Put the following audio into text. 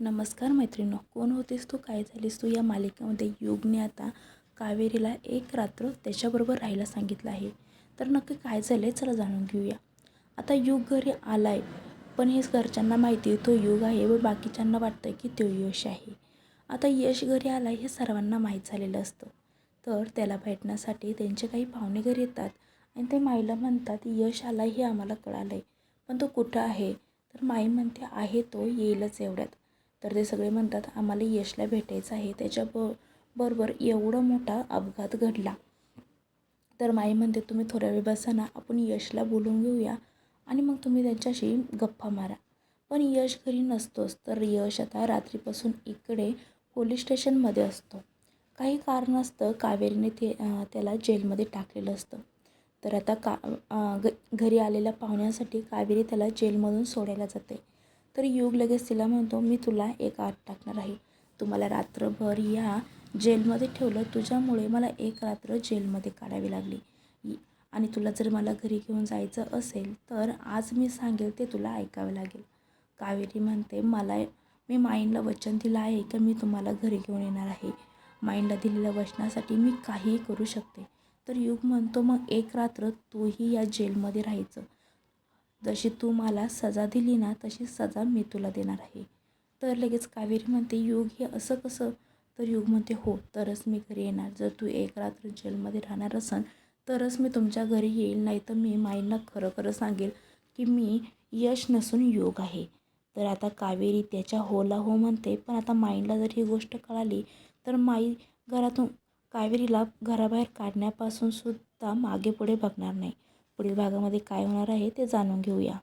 नमस्कार मैत्रिणी कोण होतीस तू काय झालीस तू या मालिकेमध्ये? युगने आता कावेरीला एक रात्र त्याच्याबरोबर राहायला सांगितलं आहे. तर नक्की काय झालं आहे चला जाणून घेऊया. आता युग घरी आला आहे पण हेच घरच्यांना माहिती आहे तो युग आहे व बाकीच्यांना वाटतं की तो यश आहे. आता यश घरी आला आहे हे सर्वांना माहीत झालेलं असतं. तर त्याला भेटण्यासाठी त्यांचे काही पाहुणे घरी येतात आणि ते माईला म्हणतात यश आला हे आम्हाला कळालं आहे पण तो कुठं आहे? तर माई म्हणते आहे तो येईलच एवढ्यात. तर ते सगळे म्हणतात आम्हाला यशला भेटायचं आहे. त्याच्या ब बरोबर एवढा मोठा अपघात घडला. तर माई म्हणते तुम्ही थोड्या वेळ बसा ना आपण यशला बोलून घेऊया आणि मग तुम्ही त्यांच्याशी गप्पा मारा. पण यश घरी नसतोच तर यश आता रात्रीपासून इकडे पोलीस स्टेशनमध्ये असतो. काही कारणास्तव कावेरीने ते त्याला जेलमध्ये टाकलेलं असतं. तर आता का ग घरी आलेल्या पाहुण्यासाठी कावेरी त्याला जेलमधून सोडायला जाते. तर युग लगेच तिला म्हणतो मी तुला एक आत टाकणार आहे. तुम्हाला रात्रभर या जेलमध्ये ठेवलं. तुझ्यामुळे मला एक रात्र जेलमध्ये काढावी लागली. आणि तुला जर मला घरी घेऊन जायचं असेल तर आज मी सांगेल ते तुला ऐकावं लागेल. कावेरी म्हणते मला मी माइंडला वचन दिलं आहे की मी तुम्हाला घरी घेऊन येणार आहे. माइंडला दिलेल्या वचनासाठी मी काहीही करू शकते. तर युग म्हणतो मग एक रात्र तूही या जेलमध्ये राहायचं. जशी तू मला सजा दिली ना तशी सजा मी तुला देणार आहे. तर लगेच कावेरी म्हणते युग हे असं कसं? तर युग म्हणते हो तरच मी घरी येणार. जर तू एक रात्र जेलमध्ये राहणार असन तरच मी तुमच्या घरी येईल. नाही तर मी माईंना खरं खरं सांगेल की मी यश नसून योग आहे. तर आता कावेरी त्याच्या होला हो म्हणते पण आता माईंडला जर ही गोष्ट कळाली तर माई घरातून कावेरीला घराबाहेर काढण्यापासून सुद्धा मागे पुढे बघणार नाही. पुढील भागामध्ये काय होणार आहे ते जाणून घेऊया.